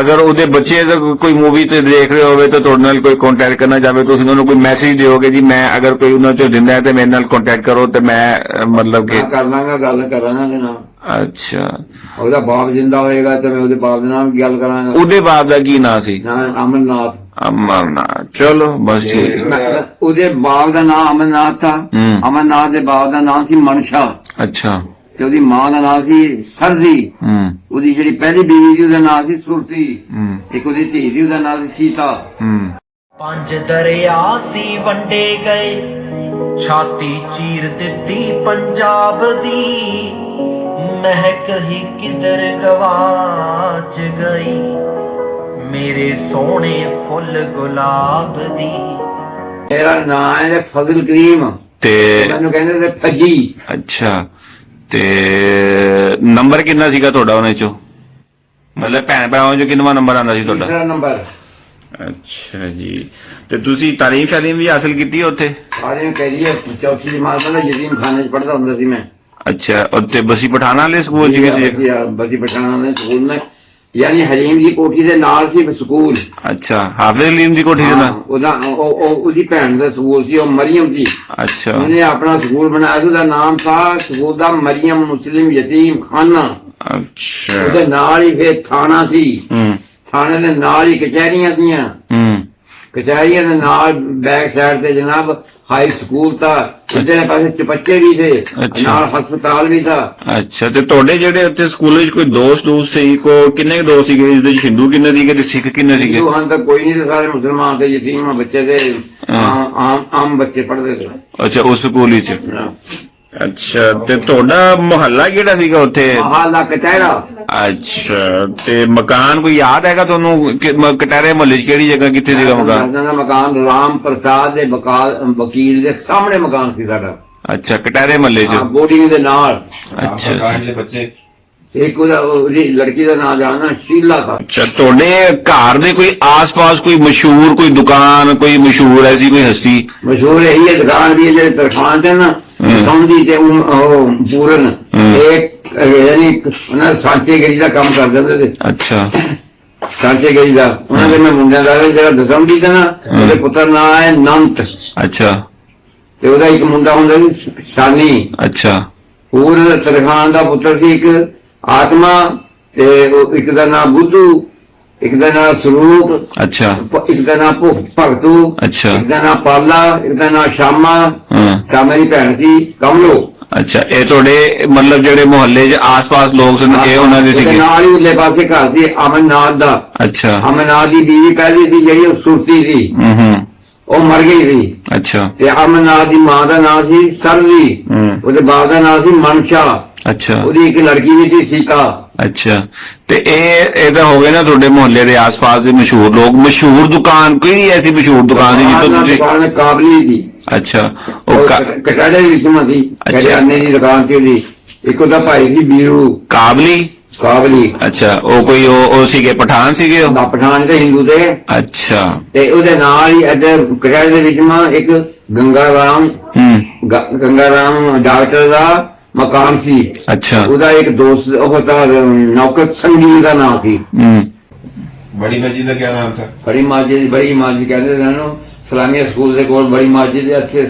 ਅਗਰ ਉਹਦੇ ਬੱਚੇ ਦਾ ਕੋਈ ਮੂਵੀ ਤੇ ਦੇਖ ਰਹੇ ਹੋਵੇ ਤਾਂ ਤੁਹਾਡੇ ਨਾਲ ਕੋਈ ਕੰਟੈਕਟ ਕਰਨਾ ਚਾਹਵੇ ਤੁਸੀਂ ਉਹਨਾਂ ਨੂੰ ਕੋਈ ਮੈਸੇਜ ਦਿਓਗੇ ਜੀ ਮੈਂ ਅਗਰ ਕੋਈ ਉਹਨਾਂ ਚੋਂ ਦਿੰਦਾ ਹੈ ਤੇ ਮੇਰੇ ਨਾਲ ਕੰਟੈਕਟ ਕਰੋ ਤੇ ਮੈਂ ਮਤਲਬ ਕਿ ਮੈਂ ਕਰ ਲਾਂਗਾ ਗੱਲ ਕਰਾਂਗਾ ਨਾਲ ਅੱਛਾ। ਉਹਦਾ ਬਾਪ ਜਿੰਦਾ ਹੋਏਗਾ ਤੇ ਮੈਂ ਉਹਦੇ ਬਾਪ ਦੇ ਨਾਲ ਗੱਲ ਕਰਾਂਗਾ। ਉਹਦੇ ਬਾਪ ਦਾ ਕੀ ਨਾਂ ਸੀ? ਨਾ ਅਮਰਨਾਥ। ਅਮਰਨਾਥ। ਚਲੋ ਬਸ ਠੀਕ ਮੈਂ- ਉਹਦੇ ਬਾਪ ਦਾ ਨਾਮ ਅਮਰਨਾਥ ਥਾ ਹੂੰ। ਅਮਰਨਾਥ ਦੇ ਬਾਪ ਦਾ ਨਾਮ ਸੀ ਮਨਸ਼ਾ। ਅੱਛਾ। ਤੇ ਉਹਦੀ ਮਾਂ ਦਾ ਨਾਮ ਸੀ ਸਰਦੀ। ਹੂੰ। ਉਹਦੀ ਜਿਹੜੀ ਪਹਿਲੀ ਬੀਵੀ ਸੀ ਉਹਦਾ ਨਾਮ ਸੀ ਸੁਰਤੀ। ਹੂੰ। ਇੱਕ ਉਹਦੀ ਧੀ ਸੀ ਉਹਦਾ ਨਾਮ ਸੀ ਸੀਤਾ। ਹੂੰ। ਪੰਜ ਦਰਿਆ ਸੀ ਵੰਡੇ ਗਏ। ਛਾਤੀ ਚੀਰ ਦਿੱਤੀ ਪੰਜਾਬ ਦੀ। ਮਹਿਕ ਹੀ ਕਿਧਰ ਗਵਾਚ ਗਈ। ਮੇਰੇ ਸੋਹਣੇ ਫੁੱਲ ਗੁਲਾਬ ਦੀ। ਮੇਰਾ ਨਾਮ ਹੈ ਫਜ਼ਲ ਕਰੀਮ। ਤੇ ਮੈਨੂੰ ਕਹਿੰਦੇ ਸੀ ਫੱਜੀ ਅੱਛਾ। ਤੇ ਨੰਬਰ ਕਿੰਨਾ ਸੀਗਾ ਤੁਹਾਡਾ ਉਹਨੇ ਚੋਂ? ਮਤਲਬ ਭੈਣ ਭਰਾਵਾਂ ਚੋਂ ਕਿੰਨਵਾ ਨੰਬਰ ਆਂਦਾ ਸੀ ਤੁਹਾਡਾ? ਤੀਸਰਾ ਨੰਬਰ। ਅੱਛਾ ਜੀ। ਤੇ ਤੁਸੀਂ ਤਾਲੀਮ ਸ਼ਾਲੀਮ ਵੀ ਹਾਸਲ ਕੀਤੀ ਉੱਥੇ? ਨੂੰ ਰਹੀ ਹੈ ਚੌਥੀ ਜਮਾਤ ਦਾ ਯਤੀਮ ਖਾਨੇ ਚ ਪੜਦਾ ਹੁੰਦਾ ਸੀ ਮੈਂ। ਅੱਛਾ ਉੱਥੇ ਬਸੀ ਪਠਾਣਾ ਵਾਲੇ ਸਕੂਲ ਚ ਸੀ ਬਸੀ ਪਠਾਣਾ ਦੇ ਸਕੂਲ में ਯਾਨੀ ਹਲੀਮ ਦੀ ਕੋਠੀ ਦੇ ਨਾਲ ਸੀ ਸਕੂਲ। ਅੱਛਾ ਹਾਫਿਜ਼ ਅਲੀਮ ਦੀ ਕੋਠੀ ਦੇ ਹਾਂ, ਨਾਲ? ਉਹਦਾ ਉਹ ਉਹ- ਉਹਦੀ ਭੈਣ ਦਾ ਸਕੂਲ ਸੀ ਉਹ ਮਰੀਮ ਦੀ। ਅੱਛਾ। ਉਹਨੇ ਆਪਣਾ ਸਕੂਲ ਬਣਾਇਆ ਸੀ ਉਹਦਾ ਨਾਮ ਥਾ ਸਕੂਲ ਦਾ ਮਰੀਮ ਮੁਸਲਿਮ ਯਤੀਮ ਖਾਨਾ। ਅੱਛਾ। ਉਹਦੇ ਨਾਲ ਹੀ ਫਿਰ ਥਾਣਾ ਸੀ। ਹੂੰ। ਥਾਣੇ ਦੇ ਨਾਲ ਹੀ ਕਚਹਿਰੀਆਂ ਸੀਆਂ। ਹੂੰ। ਕਚਹਿਰੀਆਂ ਦੇ ਨਾਲ ਬੈਕ ਸਾਈਡ ਤੇ ਜਨਾਬ ਹਾਈ ਸਕੂਲ ਤਾਂ ਉਹਦੇ ਪਾਸੇ ਚਪੱਚੇ ਵੀ ਅੱਛਾ। ਨਾਲ ਹਸਪਤਾਲ ਵੀ ਥਾ ਅੱਛਾ ਤੇ ਤੁਹਾਡੇ ਜਿਹੜੇ ਉੱਥੇ ਸਕੂਲ ਵਿੱਚ ਕੋਈ ਦੋਸਤ ਦੋਸਤ ਸੀ ਕੋ ਕਿੰਨੇ ਦੋਸਤ ਸੀਗੇ ਜਿਹਦੇ ਵਿੱਚ ਹਿੰਦੂ ਕਿੰਨੇ ਸੀਗੇ ਤੇ ਸਿੱਖ ਕਿੰਨੇ ਸੀਗੇ? ਹਿੰਦੂ ਹਨ ਤਾਂ ਕੋਈ ਨਹੀਂ ਤੇ ਸਾਰੇ ਮੁਸਲਮਾਨ ਤੇ ਯਤੀਮ ਬੱਚੇ ਆਮ ਆਮ ਆਮ ਬੱਚੇ ਪੜ੍ਹਦੇ ਸੀ। ਅੱਛਾ ਉਸ ਸਕੂਲ ਵਿੱਚ। ਅੱਛਾ ਤੇ ਤੁਹਾਡਾ ਮੁਹੱਲਾ ਕਿਹੜਾ ਸੀਗਾ ਉੱਥੇ? ਮਹਾਲਾ ਕਚਹਿਰਾ ਅੱਛਾ ਤੇ ਮਕਾਨ ਕੋਈ ਯਾਦ ਹੈਗਾ ਤੁਹਾਨੂੰ? ਕਿ ਮ- ਕਟਾਰੇ ਮੁਹੱਲੇ 'ਚ ਕਿਹੜੀ ਜਗ੍ਹਾ ਕਿੱਥੇ ਸੀਗਾ ਮਕਾਨ? ਦਾ ਮਕਾਨ ਰਾਮ ਪ੍ਰਸਾਦ ਦੇ ਵਕਾਲ- ਵਕੀਲ ਦੇ ਸਾਹਮਣੇ ਮਕਾਨ ਸੀ ਸਾਡਾ। ਅੱਛਾ ਕਟਾਰੇ ਮੁਹੱਲੇ 'ਚ? ਹਾਂ ਬੋਰਡਿੰਗ ਦੇ ਨਾਲ। ਅੱਛਾ। ਇੱਕ ਉਹਦਾ ਉਹਦੀ ਲੜਕੀ ਦਾ ਨਾਮ ਜਾਣਦਾ ਸ਼ੀਲਾ ਦਾ ਅੱਛਾ ਤੁਹਾਡੇ ਘਰ ਦੇ ਕੋਈ ਆਸ-ਪਾਸ ਕੋਈ ਮਸ਼ਹੂਰ ਕੋਈ ਦੁਕਾਨ ਕੋਈ ਮਸ਼ਹੂਰ ਐਸੀ ਕੋਈ ਹਸਤੀ? ਮਸ਼ਹੂਰ ਇਹੀ ਹੈ ਦੁਕਾਨ ਵੀ ਹੈ ਜਿਹੜੇ ਤਰਖਾਨ ਤੇ ਨਾ ਸੌਂਦੀ ਤੇ ਉਹ ਪੂਰਨ। ਇੱਕ ਯਾਨੀ ਉਹਨਾਂ ਸਾਂਚੇ ਗਰੀ ਦਾ ਕੰਮ ਕਰ ਦਿੰਦੇ ਤੇ। ਅੱਛਾ। ਸਾਂਚੇ ਗਰੀ ਦਾ। ਉਹਨਾਂ ਦੇ ਮੈਂ ਮੁੰਡਿਆਂ ਦਾ ਜਿਹੜਾ ਦਸੰਬੀ ਤੇ ਨਾ ਉਹਦੇ ਪੁੱਤਰ ਨਾਂ ਹੈ ਨੰਤ। ਅੱਛਾ। ਤੇ ਉਹਦਾ ਇੱਕ ਮੁੰਡਾ ਹੁੰਦਾ ਸੀ ਸ਼ਾਨੀ। ਅੱਛਾ। ਹੋਰ ਤਰਖਾਨ ਦਾ ਪੁੱਤਰ ਸੀ ਇੱਕ ਆਤਮਾ ਤੇ ਉਹ ਇੱਕ ਦਾ ਨਾਮ ਬੁੱਧੂ। ਇੱਕ ਦਾ ਨਾਮ ਸਰੂਪ ਅੱਛਾ। ਇੱਕ ਦਾ ਨਾਮ ਭਗਤੂ ਅੱਛਾ। ਇੱਕ ਦਾ ਨਾਮ ਪਾਲਾ ਇੱਕ ਦਾ ਨਾਮ ਸ਼ਾਮਾ। ਸ਼ਾਮਾ ਦੀ ਭੈਣ ਸੀ ਕਮਲੋ। ਅੱਛਾ ਇਹ ਤੁਹਾਡੇ ਮਤਲਬ ਜਿਹੜੇ ਮੁਹੱਲੇ 'ਚ ਆਸ-ਪਾਸ ਲੋਕ ਸਨ ਇਹ ਉਹਨਾਂ ਦੇ ਸੀਗੇ? ਨਾਲ ਹੀ ਉਰਲੇ ਪਾਸੇ ਘਰ ਸੀ ਅਮਰਨਾਥ ਦਾ। ਅੱਛਾ। ਅਮਰਨਾਥ ਦੀ ਬੀਵੀ ਪਹਿਲੀ ਸੀ ਜਿਹੜੀ ਉਹ ਸੁਰਤੀ ਸੀ। ਹੂੰ ਹੂੰ। ਉਹ ਮਰ ਗਈ ਸੀ। ਅੱਛਾ। ਤੇ ਅਮਰਨਾਥ ਦੀ ਮਾਂ ਦਾ ਨਾਮ ਸੀ ਸਰਦੀ ਹੂੰ। ਉਹਦੇ ਬਾਪ ਦਾ ਨਾਮ ਸੀ ਮਨਸ਼ਾ। ਅੱਛਾ। ਉਹਦੀ ਇੱਕ ਲੜਕੀ ਵੀ ਸੀ ਸੀਤਾ। ਅੱਛਾ। ਤੇ ਇਹ ਇਹ ਤਾਂ ਹੋ ਗਏ ਨਾ ਤੁਹਾਡੇ ਮੁਹੱਲੇ ਦੇ ਆਸ-ਪਾਸ ਦੇ ਮਸ਼ਹੂਰ ਲੋਕ। ਮਸ਼ਹੂਰ ਦੁਕਾਨ ਕਿਹੜੀ ਐਸੀ ਮਸ਼ਹੂਰ ਦੁਕਾਨ ਸੀ ਜਿੱਥੋਂ ਤੁਸੀਂ ਦੁਕਾਨ ਕਾਬਲੀ ਦੀ ਅੱਛਾ। ਉਹ ਕਟਾੜੇ ਦੀ ਮਦੀ ਅੱਛਾ। ਕਰਿਆਨੇ ਦੀ ਦੁਕਾਨ ਸੀ ਉਹਦੀ। ਇੱਕ ਉਹਦਾ ਭਾਈ ਸੀ ਬੀਰੂ। ਕਾਬਲੀ? ਕਾਬਲੀ। ਅੱਛਾ। ਉਹ ਕੋਈ ਉਹ ਉਹ ਸੀਗੇ ਪਠਾਨ ਸੀਗੇ ਉਹ? ਦਾ ਪਠਾਨ ਤੇ ਹਿੰਦੂ ਦੇ ਅੱਛਾ। ਤੇ ਉਹਦੇ ਨਾਲ ਹੀ ਇੱਧਰ ਕਟਾੜੇ ਦੇ ਵਿੱਚ ਮਾ ਇੱਕ ਗੰਗਾ ਰਾਮ ਹੂੰ। ਗ- ਗੰਗਾ ਰਾਮ ਡਾਕਟਰ ਦਾ ਮਕਾਨ ਸੀ। ਅੱਛਾ। ਉਹਦਾ ਇੱਕ ਦੋਸਤ ਉਹ ਤਾਂ ਨੌਕਰ ਸੰਗੀ ਦਾ ਨਾਮ ਸੀ। ਬੜੀ ਮਸਜਿਦ ਦਾ ਕੀ ਨਾਮ ਸੀ? ਬੜੀ ਮਸਜਿਦ ਬੜੀ ਮਸਜਿਦ ਕਹਿੰਦੇ ਸਨ ਸਲਾਮੀਆ ਸਕੂਲ ਦੇ ਕੋਲ ਬੜੀ ਮਸਜਿਦ ਦੇ ਅੱਥੇ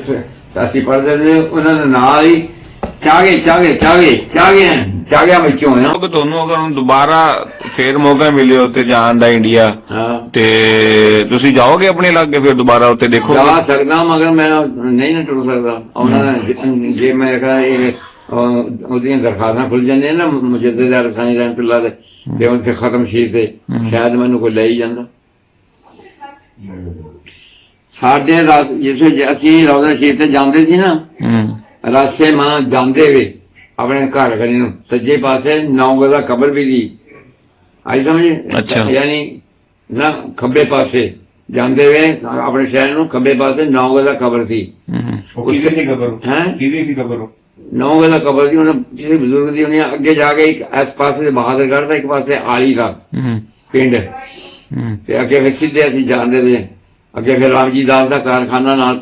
ਅਸੀਂ ਪੜ੍ਹਦੇ ਸੀ ਉਹਨਾਂ ਦਾ ਨਾਮ ਹੀ ਚਾਗੇ ਚਾਗੇ ਚਾਗੇ ਚਾਗੇ ਚਾਗਿਆ ਵਿੱਚੋਂ ਆ। ਕਿ ਤੁਹਾਨੂੰ ਅਗਰ ਹੁਣ ਦੁਬਾਰਾ ਫੇਰ ਮੌਕਾ ਮਿਲੇ ਉੱਤੇ ਜਾਣ ਦਾ ਇੰਡੀਆ ਤੇ ਤੁਸੀਂ ਜਾਓਗੇ ਆਪਣੇ ਇਲਾਕੇ ਫਿਰ ਦੁਬਾਰਾ ਉੱਤੇ ਦੇਖੋ ਜਾ ਸਕਦਾ ਮਗਰ ਮੈਂ ਨਹੀਂ ਨਾ ਟੁੱਟ ਸਕਦਾ। ਉਹਨਾਂ ਜੇ ਮੈਂ ਕਹਾਂ ਇਹ ਉਹਦੀਆਂ ਦਰਖਾਸਤਾਂ ਖੁੱਲ ਜਾਂਦੀਆਂ ਨਾ ਮੁਜੱਦਦ ਅਰਸਾਨੀ ਰਹਿਮਤੁਲਾ ਦੇ ਤੇ ਉਹਨਾਂ ਤੇ ਖਤਮ ਸ਼ੀਰ ਤੇ ਸ਼ਾਇਦ ਮੈਨੂੰ ਕੋਈ ਲੈ ਹੀ ਜਾਂਦਾ। ਸਾਡੇ ਰਾਸ ਜਿਸੇ ਅਸੀਂ ਰੌਜ਼ਾ ਸ਼ੀਰ ਤੇ ਜਾਂਦੇ ਸੀ ਨਾ ਰਾਸੇ ਮਾਂ ਜਾਂਦੇ ਵੇ ਆਪਣੇ ਘਰ ਘਰੀ ਨੂੰ। ਸੱਜੇ ਪਾਸੇ ਨੌ ਗਜ਼ਾ ਕਬਰ ਵੀ ਦੀ ਆਈ ਸਮਝ? ਯਾਨੀ ਨਾ ਖੱਬੇ ਪਾਸੇ ਜਾਂਦੇ ਵੇ ਆਪਣੇ ਸ਼ਹਿਰ ਨੂੰ ਖੱਬੇ ਪਾਸੇ ਨੌ ਗਜ਼ਾ ਕਬਰ ਸੀ। ਕਿਹਦੀ ਕਬਰ? ਹੈ? ਕਿਹਦੀ ਸੀ ਕਬਰ ਨੌ ਵੇਲਾ ਕਬਰ ਦੀ ਉਹਨਾਂ ਕਿਸੇ ਬਜ਼ੁਰਗ ਦੀ ਉਹਨੇ ਅੱਗੇ ਜਾ ਕੇ ਇੱਕ ਇਸ ਪਾਸੇ ਬਹਾਦਰਗੜ੍ਹ ਦਾ ਇੱਕ ਪਾਸੇ ਆਲੀ ਦਾ ਪਿੰਡ। ਤੇ ਅੱਗੇ ਫਿਰ ਸਿੱਧੇ ਅਸੀਂ ਜਾਂਦੇ ਨੇ ਅੱਗੇ ਫਿਰ ਰਾਮ ਜੀ ਦਾਸ ਦਾ ਕਾਰਖਾਨਾ ਨਾਲ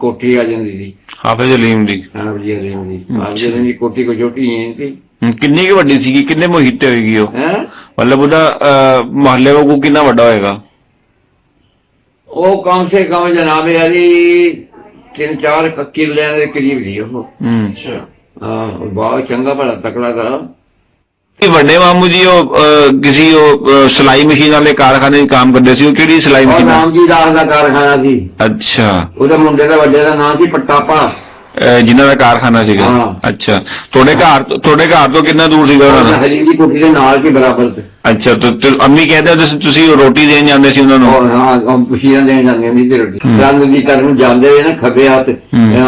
ਕੋਠੀ ਆ ਜਾਂਦੀ ਸੀ। ਹਾਫਿਜ਼ ਅਲੀਮ ਦੀ। ਹਾਂ ਅਲੀਮ ਦੀ। ਹਾਫਿਜ਼ ਅਲੀਮ ਦੀ ਕੋਠੀ ਕੋ ਛੋਟੀ ਨਹੀਂ ਸੀ ਕਿੰਨੀ ਕੁ ਵੱਡੀ ਸੀਗੀ? ਕਿੰਨੇ ਮੋਹਿਤੇ ਹੋਏਗੀ ਉਹ? ਮਤਲਬ ਉਹਦਾ ਮਹੱਲੇ ਵਾਂਗੂ ਕਿੰਨਾ ਵੱਡਾ ਹੋਏਗਾ? ਉਹ ਕਮ ਸੇ ਕਮ ਜਨਾਬੇ ਅਲੀ ਤਿੰਨ ਚਾਰ ਕਿੱਲਿਆਂ ਦੇ ਕਰੀਬ ਸੀ ਉਹ। ਅੱਛਾ। ਹਾਂ ਉਹ ਬਹੁਤ ਚੰਗਾ ਭਲਾ ਤਕੜਾ ਦਾ ਇਹ ਵੱਡੇ ਮਾਮੂ ਜੀ ਉਹ ਅਹ, ਕਿਸੇ ਉਹ ਅਹ, ਸਿਲਾਈ ਮਸ਼ੀਨ ਵਾਲੇ ਕਾਰਖਾਨੇ 'ਚ ਕੰਮ ਕਰਦੇ ਸੀ ਉਹ ਕਿਹੜੀ ਸਿਲਾਈ ਉਹ ਮਸ਼ੀਨ ਨਾਮ ਜੀ ਦਾਸ ਦਾ ਕਾਰਖਾਨਾ ਸੀ। ਅੱਛਾ। ਉਹਦੇ ਮੁੰਡੇ ਦਾ ਵੱਡੇ ਦਾ ਨਾਮ ਸੀ ਪਟਾਪਾ। ਅਹ, ਜਿਨ੍ਹਾਂ ਦਾ ਕਾਰਖਾਨਾ ਸੀਗਾ। ਹਾਂ। ਅੱਛਾ। ਤੁਹਾਡੇ ਘਰ ਤੋਂ- ਤੁਹਾਡੇ ਘਰ ਤੋਂ ਕਿੰਨਾ ਦੂਰ ਸੀਗਾ ਉਹਨਾਂ ਦਾ? ਹਰੀ ਦੀ ਕੁੱਟੀ ਦੇ ਨਾਲ ਸੀ ਬਰਾਬਰ ਤੇ। ਅੱਛਾ ਤੇ ਤੇ ਅੰਮੀ ਕਹਿੰਦੇ ਤੁਸੀਂ ਤੁਸੀਂ ਰੋਟੀ ਦੇਣ ਜਾਂਦੇ ਸੀ ਉਹਨਾਂ ਨੂੰ? ਹਾਂ ਉਹ ਦੇਣ ਜਾਂਦੀਆਂ ਸੀ ਤੇ ਰੋਟੀ ਰੰਗ ਦੀ ਤਰ੍ਹਾਂ ਨੂੰ ਜਾਂਦੇ ਨੇ ਨਾ ਖੱਬੇ ਹੱਥ।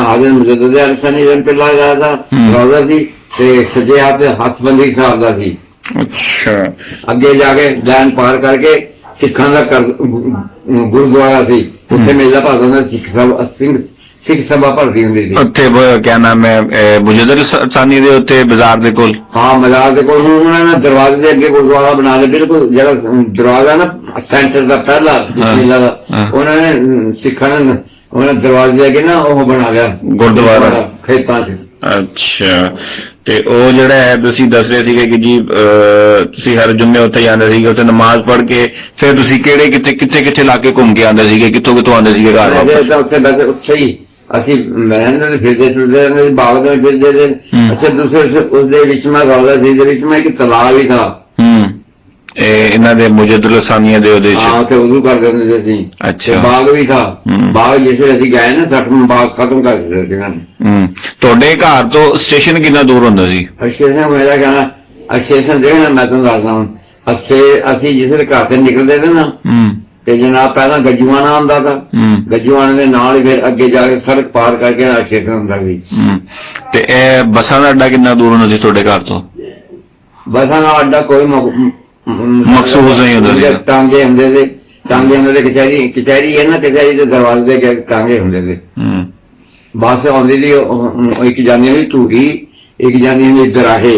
ਆਗੇ ਮੁਜੱਦਦ ਦੇ ਅਰਸਨੀ ਜਨ ਪਿਲਾ ਜਾਂਦਾ ਰੌਜ਼ਾ ਸੀ ਤੇ ਸੱਜੇ ਹੱਥ ਹੱਥਬੰਦੀ ਸਾਹਿਬ ਦਾ ਸੀ। ਅੱਛਾ। ਅੱਗੇ ਜਾ ਕੇ ਲਾਈਨ ਪਾਰ ਕਰਕੇ ਸਿੱਖਾਂ ਦਾ ਕਰ- ਗੁ- ਗੁਰਦੁਆਰਾ ਸੀ। ਉੱਥੇ ਮੇਲਾ ਭਰਦਾ ਹੁੰਦਾ ਸਿੱਖ ਸਭ ਸਿੰਘ ਸਿੱਖ ਸਭਾ ਭਰਦੀ ਹੁੰਦੀ ਸੀ। ਉੱਥੇ ਬ- ਕਿਆ ਨਾਮ ਹੈ ਮੁਜਦਰ ਸਾਨੀ ਦੇ ਉੱਤੇ ਬਾਜ਼ਾਰ ਦੇ ਕੋਲ? ਹਾਂ ਮਜ਼ਾਰ ਦੇ ਕੋਲ। ਉਹਨਾਂ ਨੇ ਦਰਵਾਜ਼ੇ ਦੇ ਅੱਗੇ ਗੁਰਦੁਆਰਾ ਬਣਾ ਲਿਆ। ਬਿਲਕੁਲ ਜਿਹੜਾ ਦਰਵਾਜ਼ਾ ਨਾ ਸੈਂਟਰ ਦਾ ਪਹਿਲਾ ਬਿਸਮਿਲ੍ਲਾ ਦਾ ਹਾਂ। ਉਹਨਾਂ ਨੇ ਅਮ, ਸਿੱਖਾਂ ਨੇ ਉਹਨਾਂ ਦਰਵਾਜ਼ੇ ਦੇ ਅੱਗੇ ਨਾ ਉਹ ਬਣਾ ਲਿਆ। ਗੁਰਦੁਆਰਾ। ਖੇਤਾਂ 'ਚ। ਅੱਛਾ। ਤੇ ਉਹ ਜਿਹੜਾ ਹੈ ਤੁਸੀਂ ਦੱਸ ਰਹੇ ਸੀਗੇ ਕਿ ਜੀ ਅਹ, ਤੁਸੀਂ ਹਰ ਜੁਮੇ ਉੱਥੇ ਜਾਂਦੇ ਸੀਗੇ ਉੱਥੇ ਨਮਾਜ਼ ਪੜ੍ਹ ਕੇ ਫਿਰ ਤੁਸੀਂ ਕਿਹੜੇ ਕਿੱਥੇ ਕਿੱਥੇ ਕਿੱਥੇ ਲਾ ਕੇ ਘੁੰਮ ਕੇ ਆਉਂਦੇ ਸੀਗੇ? ਕਿੱਥੋਂ ਕਿੱਥੋਂ ਆਉਂਦੇ ਸੀਗੇ ਘਰ ਵਾਪਸ? ਤਾਂ ਉੱਥੇ ਬਸ ਉੱਥੇ ਹੀ ਅਸੀਂ ਰਹਿੰਦੇ ਨੇ ਫਿਰਦੇ ਫਿਰਦੇ ਰਹਿੰਦੇ ਬਾਗ ਦੇ ਫਿਰਦੇ ਹੂੰ। ਅੱਛਾ ਦੂਸਰੇ ਉਸ ਦੇ ਵਿੱਚ ਮੈਂ ਰੌਲਾ ਸੀ ਦੇ ਵਿੱਚ ਮੈਂ ਇੱਕ ਤਲਾਬ ਵੀ ਥਾ। ਹੂੰ। ਇਹ ਇਹਨਾਂ ਦੇ ਮੁਜਦਰ ਸਾਨੀਆਂ ਦੇ ਉਹਦੇ ਹਾਂ ਚ ਤੇ ਉਦੋਂ ਕਰਦੇ ਹੁੰਦੇ ਸੀ ਅਸੀਂ। ਅੱਛਾ। ਬਾਗ ਵੀ ਥਾ। ਹੂੰ। ਬਾਗ ਜਿਸ ਅਸੀਂ ਗਏ ਨਾ 60 ਬਾਗ ਖਤਮ ਕਰ ਦਿੱਤੇ ਸੀ ਇਹਨਾਂ ਨੇ। ਹੂੰ। ਤੁਹਾਡੇ ਘਰ ਤੋਂ ਸਟੇਸ਼ਨ ਕਿੰਨਾ ਦੂਰ ਹੁੰਦਾ ਸੀ? ਸਿੰਘ ਮੇਰਾ ਕਹਿਣਾ ਸਿੰਘ ਦੇਖਣਾ ਮੈਂ ਤੁਹਾਨੂੰ ਦੱਸਦਾ ਹਾਂ ਅਸੇ ਅਸੀਂ ਜਿਸ ਘਰ ਤੇ ਨਿਕਲਦੇ ਸੀ ਨਾ ਹੂੰ। ਤੇ ਜਨਾਬ ਪਹਿਲਾਂ ਗੱਜੂਆਣਾ ਆਉਂਦਾ ਤਾ। ਗੱਜੂਆਣੇ ਦੇ ਨਾਲ ਹੀ ਫਿਰ ਅੱਗੇ ਜਾ ਕੇ ਸੜਕ ਪਾਰ ਕਰਕੇ ਸਿੰਘ ਹੁੰਦਾ ਸੀ। ਤੇ ਇਹ ਬੱਸਾਂ ਦਾ ਅੱਡਾ ਕਿੰਨਾ ਦੂਰ ਹੁੰਦਾ ਸੀ ਤੁਹਾਡੇ ਘਰ ਤੋਂ? ਬਸਾਂ ਦਾ ਅੱਡਾ ਕੋਈ ਮਖਸੂਸ ਨਹੀਂ ਹੁੰਦਾ ਸੀਗਾ। ਟਾਂਗੇ ਹੁੰਦੇ ਸੀ। ਟਾਂਗੇ ਹੁੰਦੇ ਤੇ ਕਚਹਿਰੀ ਕਚਹਿਰੀ ਹੈ ਨਾ ਕਚਹਿਰੀ ਦੇ ਦਰਵਾਜ਼ੇ ਦੇ ਟਾਂਗੇ ਹੁੰਦੇ ਸੀ। ਬੱਸ ਆਉਂਦੀ ਸੀ ਇੱਕ ਜਾਂਦੀ ਸੀ ਝੂਟੀ ਇੱਕ ਜਾਂਦੀ ਸੀ ਦਰਾਹੇ।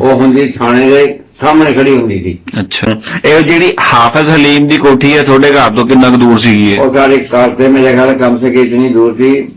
ਉਹ ਹੁੰਦੀ ਥਾਣੇ ਦੇ ਸਾਹਮਣੇ ਖੜੀ ਹੁੰਦੀ ਸੀ। ਅੱਛਾ। ਇਹ ਜਿਹੜੀ ਹਾਫਿਜ਼ ਹਲੀਮ ਦੀ ਕੋਠੀ ਹੈ ਤੁਹਾਡੇ ਘਰ ਤੋਂ ਕਿੰਨਾ ਕੁ ਦੂਰ ਸੀਗੀ ਇਹ? ਉਹ ਸਾਰੇ ਕਾਰ ਤੇ ਮੇਰੇ ਖਿਆਲ ਕਮ ਸੇ ਇਤਨੀ ਦੂਰ ਸੀ।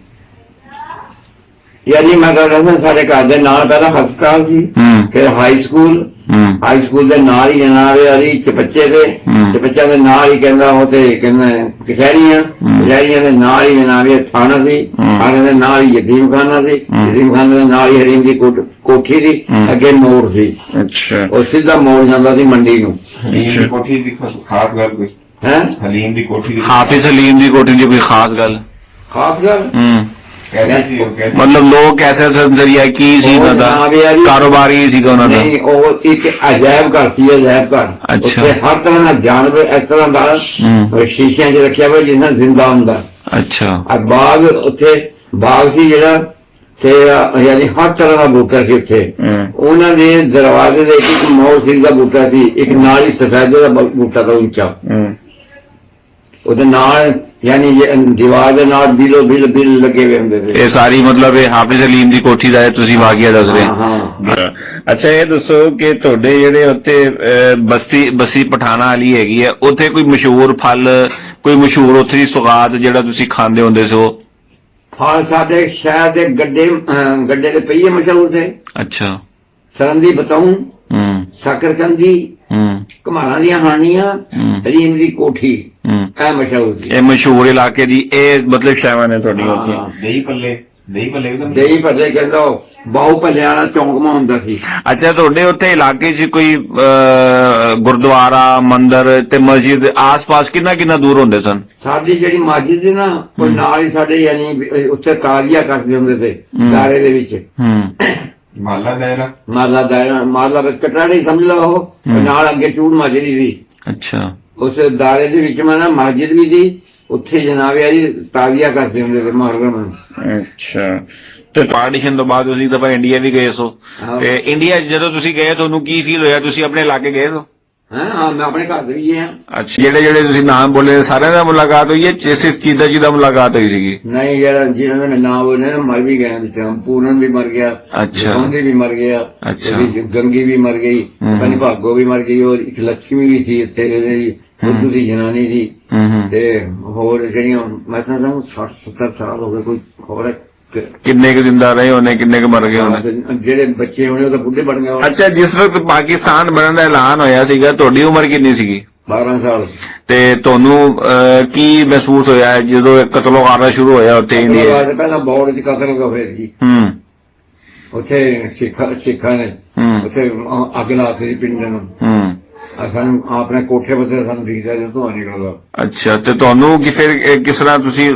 ਯਾਨੀ ਮੈਂ ਤਾਂ ਦੱਸਾਂ ਸਾਡੇ ਘਰ ਦੇ ਨਾਲ ਪਹਿਲਾਂ ਹਸਪਤਾਲ ਸੀ ਹੂੰ। ਫਿਰ ਹਾਈ ਸਕੂਲ ਹੂੰ। ਹਾਈ ਸਕੂਲ ਦੇ ਨਾਲ ਹੀ ਜਨਾਬ ਵਾਲੀ ਚਪੱਚੇ ਦੇ ਹੂੰ। ਚਪੱਚਿਆਂ ਦੇ ਨਾਲ ਹੀ ਕਹਿੰਦਾ ਉਹ ਤੇ ਕਹਿੰਦਾ ਕਚਹਿਰੀਆਂ ਕਚਹਿਰੀਆਂ ਦੇ ਨਾਲ ਹੀ ਜਨਾਬ ਇਹ ਥਾਣਾ ਸੀ ਹੂੰ। ਥਾਣੇ ਦੇ ਨਾਲ ਹੀ ਯਤੀਮਖਾਨਾ ਸੀ ਹੂੰ। ਯਤੀਮਖਾਨੇ ਦੇ ਨਾਲ ਹੀ ਹਰੀਮ ਦੀ ਕੋਠ- ਕੋਠੀ ਸੀ ਹੂੰ। ਅੱਗੇ ਮੋੜ ਸੀ। ਅੱਛਾ। ਉਹ ਸਿੱਧਾ ਮੋੜ ਜਾਂਦਾ ਸੀ ਮੰਡੀ ਨੂੰ। ਹਲੀਮ ਦੀ ਕੋਠੀ ਦੀ ਖਾਸ- ਖਾਸ ਗੱਲ ਕੋਈ? ਹੈ? ਹਲੀਮ ਦੀ ਕੋਠੀ ਦੀ ਹਾਫਿਜ਼ ਹਲੀਮ ਦੀ ਕੋਠੀ ਦੀ ਕੋਈ ਖਾਸ ਗੱਲ? ਖਾਸ ਗੱਲ? ਹੂੰ। ਕਹਿੰਦੇ ਸੀ ਉਹ ਕਹਿੰਦੇ ਮਤਲਬ ਲੋਕ ਐਸੇ ਜ਼ਰੀਆ ਕੀ ਸੀ ਉਹ ਉਹਨਾਂ ਜਨਾਬ ਇਹ ਆ ਦਾ ਜੀ- ਕਾਰੋਬਾਰ ਹੀ ਸੀਗਾ ਉਹਨਾਂ ਦਾ। ਨਹੀਂ ਉਹ ਇੱਕ ਅਜਾਇਬ ਘਰ ਸੀ ਅਜਾਇਬ ਘਰ। ਅੱਛਾ। ਉੱਥੇ ਹਰ ਤਰ੍ਹਾਂ ਦਾ ਜਾਨਵਰ ਇਸ ਤਰ੍ਹਾਂ ਦਾ ਹੂੰ। ਸ਼ੀਸ਼ਿਆਂ 'ਚ ਰੱਖਿਆ ਹੋਇਆ ਜਿਸ ਨਾਲ ਜ਼ਿੰਦਾ ਹੁੰਦਾ। ਅੱਛਾ। ਆ ਬਾਗ ਉੱਥੇ ਬਾਗ ਸੀ ਜਿਹੜਾ ਤੇ ਅ, ਯਾਨੀ ਹਰ ਤਰ੍ਹਾਂ ਦਾ ਬੂਟਾ ਸੀ ਉੱਥੇ। ਹੂੰ। ਉਹਨਾਂ ਦੇ ਦਰਵਾਜ਼ੇ ਦੇ ਇੱਕ ਇੱਕ ਮੋਰ ਸਿੰਘ ਦਾ ਬੂਟਾ ਸੀ। ਇੱਕ ਨਾਲ ਹੀ ਸਫੈਦੇ ਦਾ ਬ- ਬੂਟਾ ਦਾ ਉੱਚਾ। ਹੂੰ। ਉਹਦੇ ਨਾਲ ਯਾਨੀ ਜੇ ਦੀਵਾਰ ਦੇ ਨਾਲ ਬਿਲੋ ਬਿਲ ਬਿਲ ਲੱਗੇ ਹੋਏ ਹੁੰਦੇ ਸੀ। ਇਹ ਸਾਰੀ ਮਤਲਬ ਇਹ ਹਾਫਿਜ਼ ਹਲੀਮ ਦੀ ਕੋਠੀ ਦਾ ਹੈ ਤੁਸੀਂ ਵਾਕਿਆ ਦੱਸ ਰਹੇ ਹਾਂ। ਅੱਛਾ ਇਹ ਦੱਸੋ ਕਿ ਤੁਹਾਡੇ ਜਿਹੜੇ ਉੱਤੇ ਬਸਤੀ ਬਸੀ ਪਠਾਣਾ ਵਾਲੀ ਹੈਗੀ ਹੈ ਉੱਥੇ ਕੋਈ ਮਸ਼ਹੂਰ ਫਲ ਕੋਈ ਮਸ਼ਹੂਰ ਉੱਥੇ ਦੀ ਸੁਗਾਤ ਜਿਹੜਾ ਤੁਸੀਂ ਖਾਂਦੇ ਹੁੰਦੇ ਸੋ ਹਾਂ ਸਾਡੇ ਸ਼ਹਿਰ ਦੇ ਗੱਡੇ ਗੱਡੇ ਦੇ ਪਹੀਏ ਮਸ਼ਹੂਰ ਥੇ ਅੱਛਾ। ਸਰੰਦੀ ਬਤਾਉਂ ਹੂੰ। ਸਾਕਰਕੰਦੀ ਹੂੰ। ਕਮਾਲਾਂ ਦੀਆਂ ਹਾਣੀਆਂ ਹੂੰ। ਰੀਮ ਦੀ ਕੋਠੀ ਹੂੰ। ਇਹ ਮਸ਼ਹੂਰ ਸੀ। ਇਹ ਮਸ਼ਹੂਰ ਇਲਾਕੇ ਦੀ ਇਹ ਮਤਲਬ ਸ਼ੈਵਾਂ ਨੇ ਤੁਹਾਡੀਆਂ ਹਾਂ। ਉੱਥੇ। ਦਹੀਂ ਪੱਲੇ ਦਹੀਂ ਪੱਲੇ ਵੀ ਦੇਈ ਭੱਲੇ ਕਹਿੰਦਾ ਬਾਹੂ ਭੱਲੇ ਵਾਲਾ ਚੌਂਕ ਮਾ ਹੁੰਦਾ ਸੀ। ਅੱਛਾ ਤੁਹਾਡੇ ਉੱਥੇ ਇਲਾਕੇ 'ਚ ਕੋਈ ਗੁਰਦੁਆਰਾ ਮੰਦਿਰ ਤੇ ਮਸਜਿਦ ਆਸ-ਪਾਸ ਕਿੰਨਾ ਕਿੰਨਾ ਦੂਰ ਹੁੰਦੇ ਸਨ? ਸਾਡੀ ਜਿਹੜੀ ਮਸਜਿਦ ਸੀ ਨਾ ਉਹ ਨਾਲ ਹੀ ਸਾਡੇ ਯਾਨੀ ਉੱਥੇ ਤਾਜ਼ੀਆ ਕਰਦੇ ਹੁੰਦੇ ਸੀ। ਦਾਰੇ ਦੇ ਵਿੱਚ। ਹੂੰ। ਮਾਲਾ ਦਾਇਰਾ। ਮਾਲਾ ਦਾਇਰਾ ਮਾਲਾ ਬਸ ਕਟਾੜੀ ਸਮਝ ਲਓ ਉਹ। ਨਾਲ ਅੱਗੇ ਚੂੜ ਮਾਜਰੀ ਸੀ। ਅੱਛਾ। ਉਸ ਦਾਰੇ ਦੇ ਵਿੱਚ ਮੈਂ ਨਾ ਮਸਜਿਦ ਵੀ ਸੀ ਉੱਥੇ ਜਨਾਬ ਯਾਰੀ ਤਾਜ਼ੀਆ ਕਰਦੇ ਹੁੰਦੇ ਸੀ ਮੁਹਰਮ ਅੱਛਾ। ਤੇ ਪਾਰਟੀਸ਼ਨ ਤੋਂ ਬਾਅਦ ਤੁਸੀਂ ਦਫਾ ਇੰਡੀਆ ਵੀ ਗਏ ਸੋ। ਤੇ ਇੰਡੀਆ 'ਚ ਜਦੋਂ ਤੁਸੀਂ ਗਏ ਤੁਹਾਨੂੰ ਕੀ ਫੀਲ ਹੋਇਆ? ਤੁਸੀਂ ਆਪਣੇ ਇਲਾਕੇ ਗਏ ਸੋ? ਹਾਂ ਹਾਂ ਮੈਂ ਆਪਣੇ ਘਰ ਦੇ ਵੀ ਗਿਆ ਅੱਛਾ ਜਿਹੜੇ ਜਿਹੜੇ ਤੁਸੀਂ ਨਾਮ ਬੋਲੇ ਸਾਰਿਆਂ ਨਾਲ ਮੁਲਾਕਾਤ ਹੋਈ ਹੈ ਚੇ ਸਿਰਫ ਚੀਦਾ ਜੀ ਦਾ ਮੁਲਾਕਾਤ ਹੋਈ ਸੀਗੀ ਨਹੀਂ ਜਿਹੜਾ ਜਿਹਨਾਂ ਦੇ ਨਾਮ ਉਹਨੇ ਮਰ ਵੀ ਗਏ ਵਿੱਚ ਪੂਰਨ ਵੀ ਮਰ ਗਿਆ ਅੱਛਾ। ਜਸਵੰਤੀ ਵੀ ਮਰ ਗਿਆ ਅੱਛਾ। ਗੰਗੀ ਵੀ ਮਰ ਗਈ ਹੂੰ। ਪਨੀ ਭਾਗੋ ਵੀ ਮਰ ਗਈ ਔਰ ਇੱਕ ਲక్ష్ਮੀ ਵੀ ਸੀ ਇੱਥੇ ਜਿਹੜੀ ਬੁੱਧੂ ਦੀ ਜਨਾਨੀ ਸੀ ਹੂੰ ਹੂੰ ਤੇ ਹੋਰ ਜਿਹੜੀਆਂ ਮੈਂ ਤਾਂ 60 70 ਸਾਲ ਹੋ ਗਏ ਕੋਈ ਖਬਰ ਕਿੰਨੇ ਕੁ ਜ਼ਿੰਦਾ ਰਹੇ ਹੋਣੇ ਕਿੰਨੇ ਕੁ ਮਰ ਗਏ ਹੋਣੇ ਜਿਹੜੇ ਬੱਚੇ ਹੋਣੇ ਉਹ ਤਾਂ ਬੁੱਢੇ ਬਣ ਗਏ ਹੋਣੇ। ਅੱਛਾ ਜਿਸ ਵਕਤ ਪਾਕਿਸਤਾਨ ਬਣਨ ਦਾ ਐਲਾਨ ਹੋਇਆ ਸੀਗਾ ਤੁਹਾਡੀ ਉਮਰ ਕਿੰਨੀ ਸੀਗੀ? 12 ਸਾਲ। ਤੇ ਤੁਹਾਨੂੰ ਕੀ ਮਹਿਸੂਸ ਹੋਇਆ ਜਦੋਂ ਕਤਲੋ ਆਰਾ ਸ਼ੁਰੂ ਹੋਇਆ ਉੱਥੇ ਇੰਡੀਆ ਇੰਡੀਆ ਪਹਿਲਾਂ ਬੋਰਡ ਚ ਕਤਲ ਹੋ ਗਿਆ ਜੀ। ਹੂੰ। ਉੱਥੇ ਸਿੱਖਾਂ ਸਿੱਖਾਂ ਨੇ। ਉੱਥੇ ਅੱਗ ਲਾਤੀ ਸੀ ਪਿੰਡ ਨੂੰ। ਹੂੰ। ਆ ਸਾਨੂੰ ਆਪਣੇ ਕੋਠੇ ਬੱਤੇ ਸਾਨੂੰ ਦਿਖਦਾ ਜਦੋਂ ਧੂਆਂ ਨਿਕਲਦਾ। ਅੱਛਾ ਤੇ ਤੁਹਾਨੂੰ ਕਿ ਫਿਰ ਕਿਸ ਤਰ੍ਹਾਂ ਤੁਸੀਂ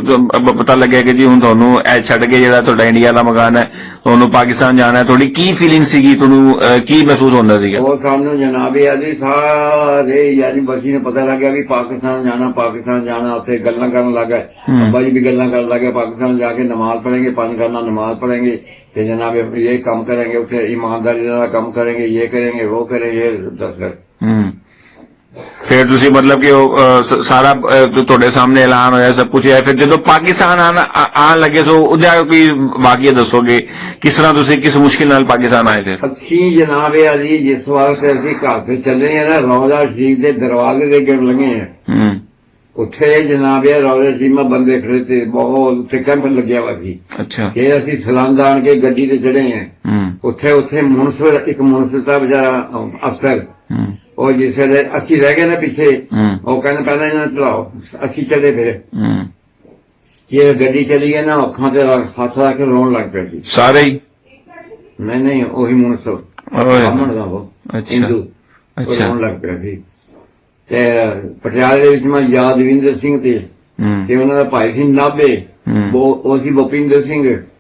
ਪਤਾ ਲੱਗਿਆ ਕਿ ਜੀ ਹੁਣ ਤੁਹਾਨੂੰ ਇਹ ਛੱਡ ਕੇ ਜਿਹੜਾ ਤੁਹਾਡਾ ਇੰਡੀਆ ਦਾ ਮਕਾਨ ਹੈ ਤੁਹਾਨੂੰ ਪਾਕਿਸਤਾਨ ਜਾਣਾ ਹੈ ਤੁਹਾਡੀ ਕੀ ਫੀਲਿੰਗ ਸੀਗੀ ਤੁਹਾਨੂੰ ਕੀ ਮਹਿਸੂਸ ਹੁੰਦਾ ਸੀਗਾ? ਉਹ ਸਾਨੂੰ ਜਨਾਬ ਇਹ ਆਦੀ ਸਾਰੇ ਯਾਨੀ ਬਸੀ ਨੇ ਪਤਾ ਲੱਗਿਆ ਵੀ ਪਾਕਿਸਤਾਨ ਜਾਣਾ ਪਾਕਿਸਤਾਨ ਜਾਣਾ ਉੱਥੇ ਗੱਲਾਂ ਕਰਨ ਲੱਗਾ ਹੂੰ। ਅੱਬਾ ਜੀ ਵੀ ਗੱਲਾਂ ਕਰਨ ਲੱਗੇ ਪਾਕਿਸਤਾਨ ਜਾ ਕੇ ਨਮਾਜ਼ ਪੜ੍ਹਾਂਗੇ ਪੰਜ ਕਰਨਾ ਨਮਾਜ਼ ਪੜ੍ਹਾਂਗੇ ਤੇ ਜਨਾਬ ਇਹ ਕੰਮ ਕਰਾਂਗੇ ਉੱਥੇ ਇਮਾਨਦਾਰੀ ਨਾਲ ਕੰਮ ਕਰਾਂਗੇ ਇਹ ਕਰਾਂਗੇ ਉਹ ਕਰਾਂਗੇ ਦੱਸ ਦੱਸ ਹੂੰ। ਫਿਰ ਤੁਸੀਂ ਮਤਲਬ ਕਿ ਉਹ ਸਾਰਾ ਤੁਹਾਡੇ ਸਾਹਮਣੇ ਐਲਾਨ ਹੋਇਆ ਸਭ ਕੁਝ ਹੈ ਫਿਰ ਜਦੋਂ ਪਾਕਿਸਤਾਨ ਆਣ ਲੱਗੇ ਸੋ ਉਹਦਾ ਕੋਈ ਵਾਕਿਆ ਦੱਸੋਗੇ ਕਿਸ ਤਰ੍ਹਾਂ ਤੁਸੀਂ ਕਿਸ ਮੁਸ਼ਕਿਲ ਨਾਲ ਪਾਕਿਸਤਾਨ ਆਏ ਫਿਰ? ਅਸੀਂ ਜਨਾਬੇ ਅਲੀ ਜਿਸ ਵਕਤ ਅਸੀਂ ਘਰ ਤੇ ਚੱਲੇ ਆ ਨਾ ਰੌਜ਼ਾ ਸ਼ਰੀਫ ਦੇ ਦਰਵਾਜ਼ੇ ਦੇ ਅੱਗੇ ਲੱਗੇ ਆ। ਉੱਥੇ ਜਨਾਬੇ ਰੌਜ਼ਾ ਸ਼ਰੀਫ ਮਾ ਬੰਦੇ ਖੜੇ ਤੇ ਬਹੁਤ ਉੱਥੇ ਕੈਂਪ ਲੱਗਿਆ ਵਾ ਸੀ। ਅੱਛਾ। ਕਿ ਅਸੀਂ ਸਲਾਮਦਾਨ ਕੇ ਗੱਡੀ ਤੇ ਚੜੇ ਆ। ਉੱਥੇ ਉੱਥੇ ਮੁਨਸਰ ਇੱਕ ਮੁਨਸਰ ਦਾ ਵਿਚਾਰਾ ਅਫਸਰ ਉਹ ਜਿਸ ਵੇਲੇ ਅਸੀਂ ਰਹਿ ਗਏ ਨਾ ਪਿੱਛੇ। ਹੂੰ। ਉਹ ਕਹਿੰਦੇ ਪਹਿਲਾਂ ਇਹਨਾਂ ਨੂੰ ਚਲਾਓ। ਅਸੀਂ ਚੱਲੇ ਫਿਰ। ਹੂੰ। ਇਹ ਗੱਡੀ ਚਲੀ ਗਈ ਨਾ ਅੱਖਾਂ ਤੇ ਰੱਖ- ਹੱਥ ਰੱਖ ਕੇ ਰੋਣ ਲੱਗ ਪਿਆ ਸੀ। ਸਾਰੇ ਹੀ? ਨਹੀਂ ਨਹੀਂ ਉਹੀ ਮੁਨਸਰ ਓਏ। ਬਾਹਮਣ ਦਾ ਉਹ ਅੱਛਾ। ਹਿੰਦੂ ਉਹ ਅੱਛਾ। ਰੋਣ ਲੱਗ ਪਿਆ ਸੀ। ਤੇ ਪਟਿਆਲੇ ਦੇ ਵਿੱਚ ਮੈਂ ਯਾਦਵਿੰਦਰ ਸਿੰਘ ਤੇ ਹੂੰ। ਤੇ ਉਹਨਾਂ ਦਾ ਭਾਈ ਸੀ ਨਾਬੇ ਹੂੰ। ਉਹ ਉਹ ਸੀ ਭੁਪਿੰਦਰ ਸਿੰਘ। ਹੂੰ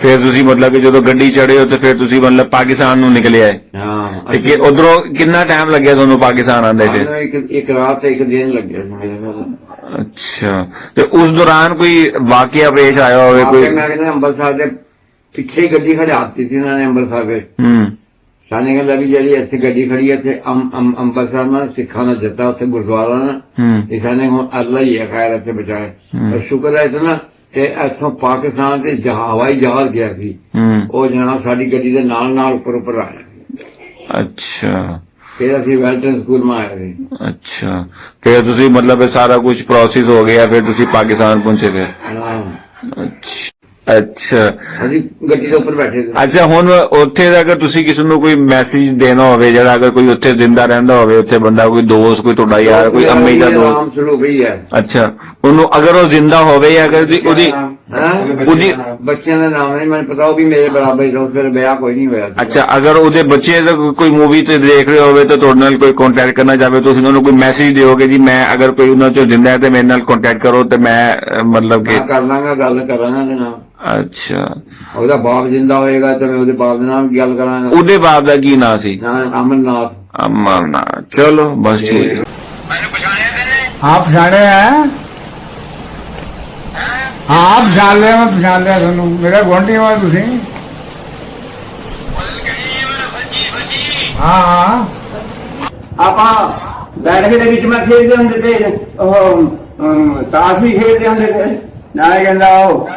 ਫਿਰ ਤੁਸੀਂ ਮਤਲਬ ਕਿ ਜਦੋਂ ਗੱਡੀ ਚੜੇ ਹੋ ਤੇ ਫਿਰ ਤੁਸੀਂ ਮਤਲਬ ਪਾਕਿਸਤਾਨ ਨੂੰ ਨਿਕਲੇ ਆਏ। ਹਾਂ ਤੇ ਕਿ ਉਧਰੋਂ ਕਿੰਨਾ ਟਾਈਮ ਲੱਗਿਆ ਤੁਹਾਨੂੰ ਪਾਕਿਸਤਾਨ ਆਂਦੇ ਤੇ? ਇੱਕ ਇੱਕ ਰਾਤ ਤੇ ਇੱਕ ਦਿਨ ਲੱਗਿਆ ਸੀ ਮੇਰੇ ਕੋਲ ਅੱਛਾ। ਤੇ ਉਸ ਦੌਰਾਨ ਕੋਈ ਵਾਕਿਆ ਪੇਸ਼ ਆਇਆ ਹੋਵੇ ਕੋਈ? ਮੈਂ ਕਹਿੰਦਾ ਅੰਮ੍ਰਿਤਸਰ ਦੇ ਪਿੱਛੇ ਗੱਡੀ ਖੜਾਤੀ ਸੀ ਇਹਨਾਂ ਨੇ ਅੰਮ੍ਰਿਤਸਰ ਵਿੱਚ ਹੂੰ। ਸਾਨੇ ਕਹਿੰਦਾ ਵੀ ਜਿਹੜੀ ਇੱਥੇ ਗੱਡੀ ਖੜੀ ਹੈ ਅੰਮ- ਅੰਮ੍ਰਿਤਸਰ ਨਾਲ ਸਿੱਖਾਂ ਦਾ ਜੱਥਾ ਉੱਥੇ ਗੁਰਦੁਆਰਾ ਨਾ। ਹੂੰ। ਇਹ ਸਾਨੇ ਹੁਣ ਅੱਲਾ ਹੀ ਹੈ ਖੈਰ ਇੱਥੇ ਬਚਾਏ ਸ਼ੁਕਰ ਹੈ ਇਤਨਾ ਤੇ ਇੱਥੋਂ ਪਾਕਿਸਤਾਨ ਜਹਾ- ਹਵਾਈ ਜਹਾਜ਼ ਗਿਆ ਸੀ। ਉਹ ਜਨਾਬ ਸਾਡੀ ਗੱਡੀ ਦੇ ਨਾਲ ਨਾਲ ਉੱਪਰ ਉੱਪਰ ਆਇਆ। ਅੱਛਾ। ਫਿਰ ਅਸੀਂ ਵੈਲਟਨ ਸਕੂਲ ਮਾ ਆਏ ਸੀ। ਅੱਛਾ। ਫਿਰ ਤੁਸੀਂ ਮਤਲਬ ਇਹ ਸਾਰਾ ਕੁਝ ਪ੍ਰੋਸੈਸ ਹੋ ਗਿਆ ਫਿਰ ਤੁਸੀਂ ਪਾਕਿਸਤਾਨ ਪਹੁੰਚੇ ਫਿਰ? ਹਾਂ। ਅੱਛਾ। ਅੱਛਾ। ਅਸੀਂ ਗੱਡੀ ਦੇ ਉੱਪਰ ਬੈਠੇ ਸੀ। ਅੱਛਾ ਹੁਣ ਉੱਥੇ ਦਾ ਅਗਰ ਤੁਸੀਂ ਕਿਸੇ ਨੂੰ ਕੋਈ ਮੈਸੇਜ ਦੇਣਾ ਹੋਵੇ ਜਿਹੜਾ ਅਗਰ ਕੋਈ ਉੱਥੇ ਜ਼ਿੰਦਾ ਰਹਿੰਦਾ ਹੋਵੇ ਉੱਥੇ ਬੰਦਾ ਕੋਈ ਦੋਸਤ ਕੋਈ ਤੁਹਾਡਾ ਯਾਰ ਕੋਈ ਅੰਮੀ ਦਾ ਦੋਸਤ। ਆਮ ਸਲੂਕ ਹੀ। ਹੈ ਅੱਛਾ ਉਹਨੂੰ ਅਗਰ ਉਹ ਜ਼ਿੰਦਾ ਹੋਵੇ ਜਾਂ ਅਗਰ ਉਹਦੀ ਉਹਦੀ ਉਹਦੀ- ਬੱਚਿਆਂ ਦਾ ਨਾਮ ਨਹੀਂ ਮੈਨੂੰ ਪਤਾ ਉਹ ਵੀ ਮੇਰੇ ਬਰਾਬਰ ਹੀ ਉਸ ਵੇਲੇ ਵਿਆਹ ਕੋਈ ਨਹੀਂ ਹੋਇਆ ਸੀ। ਅੱਛਾ ਅਗਰ ਉਹਦੇ ਬੱਚੇ ਦਾ ਕੋਈ- ਕੋਈ ਮੂਵੀ ਤੇ ਦੇਖ ਰਹੇ ਹੋਵੇ ਤਾਂ ਤੁਹਾਡੇ ਨਾਲ ਕੋਈ ਕੰਟੈਕਟ ਕਰਨਾ ਚਾਹਵੇ ਤੁਸੀਂ ਉਹਨਾਂ ਨੂੰ ਕੋਈ ਮੈਸੇਜ ਦਿਓਗੇ ਜੀ ਮੈਂ ਅਗਰ ਕੋਈ ਉਹਨਾਂ ਚੋਂ ਜ਼ਿੰਦਾ ਹੈ ਤੇ ਮੇਰੇ ਨਾਲ ਕੰਟੈਕਟ ਕਰੋ ਤੇ ਮੈਂ ਅਹ, ਮਤਲਬ ਕਿ ਮੈਂ ਕਰ ਲਾਂਗਾ ਗੱਲ ਕਰਾਂਗਾ ਦੇ ਨਾਲ। ਅੱਛਾ। ਉਹਦਾ ਬਾਪ ਜਿੰਦਾ ਹੋਏਗਾ ਤੇ ਮੈਂ ਉਹਦੇ ਬਾਪ ਦੇ ਨਾਲ ਗੱਲ ਕਰਾਂਗਾ। ਉਹਦੇ ਬਾਪ ਦਾ ਕੀ ਨਾਂ ਸੀ? ਅਮਰਨਾਥ। ਅਮਰਨਾਥ। ਚਲੋ ਬਸ ਠੀਕ ਮੈਨੂੰ ਪਛਾਣਿਆ ਤੈਨੇ ਆਪ ਪਛਾਣਿਆ ਆਪ ਜਾਣ ਲਿਆ ਮੈਂ ਪਛਾਣ ਲਿਆ ਤੁਹਾਨੂੰ। ਮੇਰਾ ਗੁਆਂਢੀ ਹੋ ਤੁਸੀਂ। ਹਾਂ ਆਪਾਂ ਬੈਠ ਕੇ ਦੇ ਵਿੱਚ ਮੈਂ ਖੇਡਦੇ ਹੁੰਦੇ ਤੇ ਉਹ ਤਾਸ਼ ਵੀ ਖੇਡਦੇ ਹੁੰਦੇ ਤੇ। ਨਾਲੇ ਕਹਿੰਦਾ ਉਹ